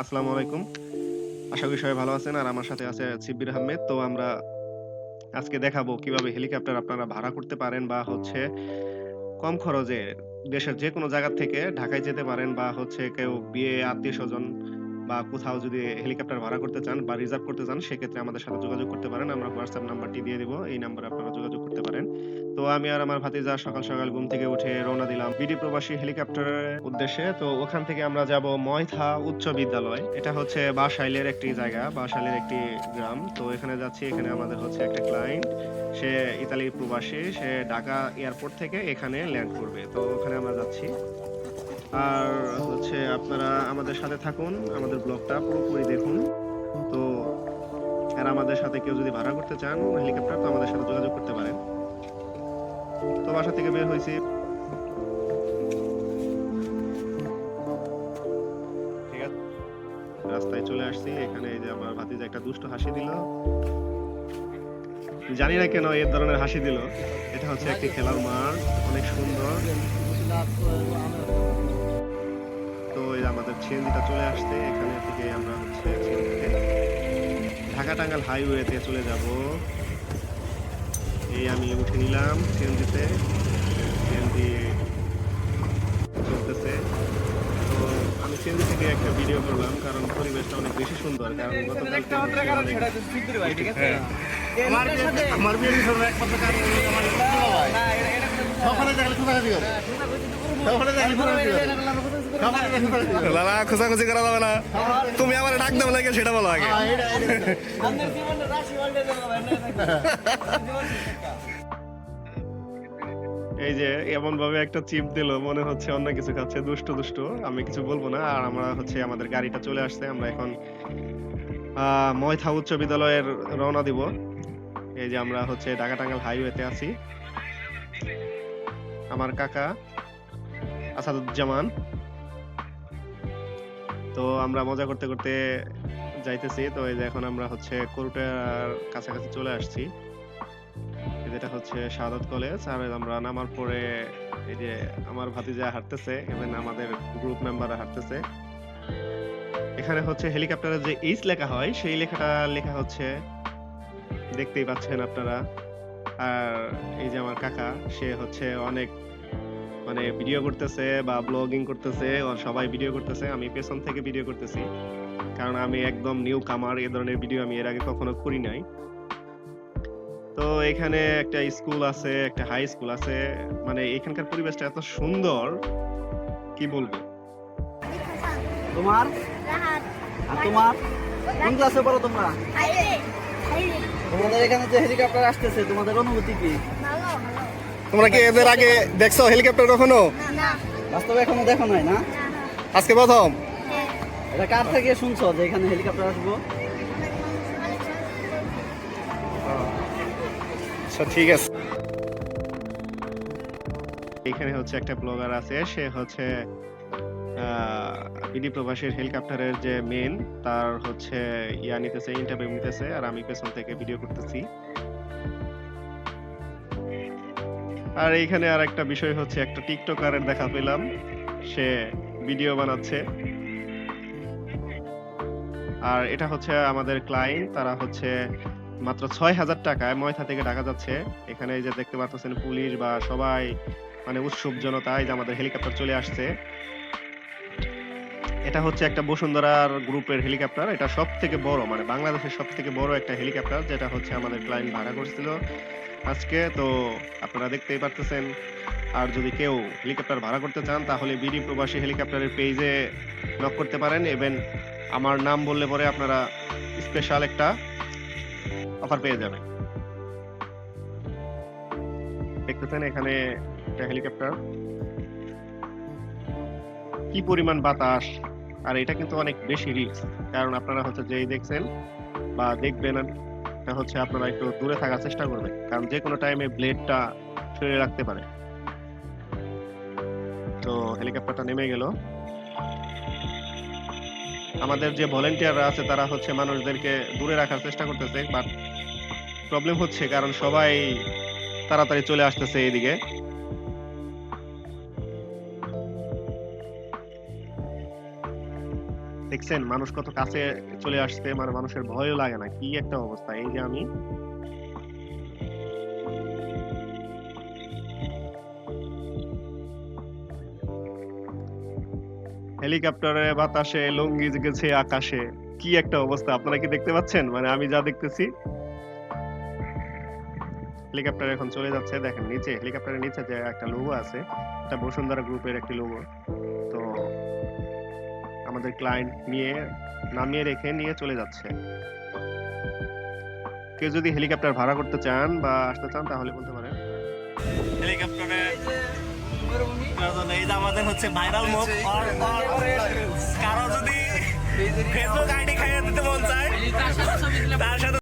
আসসালামু আলাইকুম। আশা করি সবাই ভালো আছেন আর আমার সাথে আছে সিব্বির আহমেদ। তো আমরা আজকে দেখাবো কীভাবে হেলিকপ্টার আপনারা ভাড়া করতে পারেন বা হচ্ছে কম খরচে দেশের যে কোনো জায়গা থেকে ঢাকায় যেতে পারেন বা হচ্ছে কেউ বিয়ে, আত্মীয় স্বজন বা কোথাও যদি হেলিকপ্টার ভাড়া করতে চান বা রিজার্ভ করতে চান, সেক্ষেত্রে আমাদের সাথে যোগাযোগ করতে পারেন। আমরা হোয়াটসঅ্যাপ নাম্বারটি দিয়ে দিব। এই নাম্বারে আপনারা যোগাযোগ করতে পারেন। তো আমি আর আমার ভাতিজা সকাল সকাল ঘুম থেকে উঠে রওনা দিলাম বিডি প্রবাসী হেলিকপ্টারের উদ্দেশ্যে। তো ওখান থেকে আমরা যাব ময়থা উচ্চ বিদ্যালয়। এটা হচ্ছে বাসাইলের একটি জায়গা, বাসাইলের একটি গ্রাম। তো এখানে যাচ্ছি, এখানে আমাদের হচ্ছে একটা ক্লায়েন্ট সে ইতালি প্রবাসী, সে ঢাকা এয়ারপোর্ট থেকে এখানে ল্যান্ড করবে। তো ওখানে আমরা যাচ্ছি। আর হচ্ছে আপনারা আমাদের সাথে থাকুন, আমাদের ব্লগটা পুরোপুরি দেখুন। তো আর আমাদের সাথে কেউ যদি ভাড়া করতে চান, হেলিকপ্টার, তো আমাদের সাথে যোগাযোগ করতে পারেন। তো বাসা থেকে বের হয়েছি। রাস্তায় চলে আসছি। এখানে এই যে আমার ভাতিজা একটা দুষ্ট হাসি দিল। জানি না কেন এর ধরনের হাসি দিল। এটা হচ্ছে একটি খেলার মাঠ। অনেক সুন্দর। তো এই আমাদের সিএনজিটা চলে আসছে এখানে থেকে আমরা হচ্ছে সিএনজিতে ঢাকা টাঙ্গাল হাইওয়েতে চলে যাব। এই আমি উঠে নিলাম সিএনজিতে সিএনজি চলতেছে। তো আমি সিএনজি থেকে একটা ভিডিও করলাম কারণ পরিবেশটা অনেক বেশি সুন্দর। কারণ গতকাল আমার লালা খোঁজাখুঁজি করা যাবে না। তুমি আমার ডাক দেবো লাগে সেটা বলো আগে। হ্যাঁ, এই যে এমন ভাবে একটা চিপ দিল মনে হচ্ছে অন্য কিছু খাচ্ছে দুষ্ট দুষ্ট আমি কিছু বলব না। আর আমরা হচ্ছে আমাদের গাড়িটা চলে আসছে আমরা এখন আহ, ময়থা উচ্চ বিদ্যালয়ের রওনা দিব। এই যে আমরা হচ্ছে ঢাকা টাঙ্গাল হাইওয়েতে আছি। আমার কাকা, আসাদুজ্জামান। তো আমরা মজা করতে করতে যাইতেছি। তো এই যে এখন আমরা হচ্ছে কোরটার কাছাকাছি চলে আসছি। যেটা হচ্ছে শাহাদত কলেজ। আর আমরা নামার পরে এই যে আমার ভাতিজা হাঁটতেছে এবং আমাদের গ্রুপ মেম্বাররা হাঁটতেছে। এখানে হচ্ছে হেলিকপ্টারের যে এইচ লেখা হয়, সেই লেখাটা লেখা হচ্ছে, দেখতেই পাচ্ছেন আপনারা। আর এই যে আমার কাকা সে হচ্ছে অনেক মানে ভিডিও করতেছে বা ব্লগিং করতেছে ও সবাই ভিডিও করতেছে আমি পেছন থেকে ভিডিও করতেছি। কারণ আমি একদম নিউ কামার এ ধরনের ভিডিও আমি এর আগে কখনো করি নাই। তো এখানে একটা স্কুল আছে একটা হাই স্কুল আছে। মানে এখানকার পরিবেশটা এত সুন্দর কি বলব? তোমার? আর তোমার? কোন ক্লাসে পড়ো তোমরা? তোমাদের এখানে যে হেলিকপ্টার আসতেছে তোমাদের অনুভূতি কি? তোমরা কি এদের আগে দেখছ হেলিকপ্টার কখনো? না বাস্তবে এখনও দেখো নাই না? না আজকে প্রথম? হ্যাঁ। এটা কার থেকে শুনছো যে এখানে হেলিকপ্টার আসব? আচ্ছা ঠিক আছে। এখানে হচ্ছে একটা ব্লগার আছে সে হচ্ছে প্রবাসীর হেলিকপ্টারের যে মেন তার হচ্ছে, ইয়া নিতেছে ইন্টারভিউ নিতেছে, আর আমি পেছন থেকে ভিডিও করতেছি। আর এইখানে আর একটা বিষয় হচ্ছে, একটা টিকটকারের দেখা পেলাম। সে ভিডিও বানাচ্ছে। আর এটা হচ্ছে আমাদের ক্লায়েন্ট তারা হচ্ছে মাত্র ছয় হাজার টাকায় ময়থা থেকে ঢাকা যাচ্ছে। এখানে যে দেখতে পাচ্ছেন পুলিশ বা সবাই মানে উৎসব জনতা এই যে আমাদের হেলিকপ্টার চলে আসছে। এটা হচ্ছে একটা বসুন্ধরার গ্রুপের হেলিকপ্টার। এটা সব থেকে বড় মানে বাংলাদেশের সব থেকে বড় একটা হেলিকপ্টার, যেটা হচ্ছে আমাদের ক্লায়েন্ট ভাড়া করছিল আজকে। তো আপনারা দেখতেই পারতেছেন, আর যদি কেউ হেলিকপ্টার ভাড়া করতে চান, তাহলে বিডি প্রবাসী হেলিকপ্টারের পেজে নক করতে পারেন। এবং আমার নাম বললে পরে আপনারা স্পেশাল একটা অফার পেয়ে যাবেন। দেখতেছেন এখানে একটা হেলিকপ্টার। কি পরিমাণ বাতাস আর এটা কিন্তু অনেক বেশি রিস্ক কারণ আপনারা হচ্ছে যেই দেখছেন বা দেখবেন, এটা হচ্ছে আপনারা একটু দূরে থাকার চেষ্টা করবেন, কারণ যে কোনো টাইমে ব্লেডটা শরীরে রাখতে পারে। তো হেলিকপ্টারটা নেমে গেল। আমাদের যে ভলেন্টিয়াররা আছে, তারা হচ্ছে মানুষদেরকে দূরে রাখার চেষ্টা করতেছে বাট প্রবলেম হচ্ছে কারণ সবাই তাড়াতাড়ি চলে আসতেছে এইদিকে। দেখছেন, মানুষ কত কাছে চলে আসছে মানে মানুষের ভয়ও লাগে না। কি একটা অবস্থা, এই যে আমি। হেলিকপ্টারে বাতাসে, লঙ্গি গেছে আকাশে, কি একটা অবস্থা, আপনারা কি দেখতে পাচ্ছেন? মানে আমি যা দেখতেছি। হেলিকপ্টার এখন চলে যাচ্ছে, দেখেন নিচে, হেলিকপ্টারের নিচে যে একটা লোগো আছে, এটা বসুন্ধরা গ্রুপের একটি লোগো। আমাদের ক্লায়েন্ট নিয়ে, নামিয়ে রেখে নিয়ে চলে যাচ্ছে। কেউ যদি হেলিকপ্টার ভাড়া করতে চান বা আসতে চান, তাহলে বলতে পারেন। হেলিকপ্টারে আমাদের হচ্ছে ভাইরাল মুখ কারও যদি ফেসবুক আইডি খাইয়ে দিতে মন চায়, তার সাথে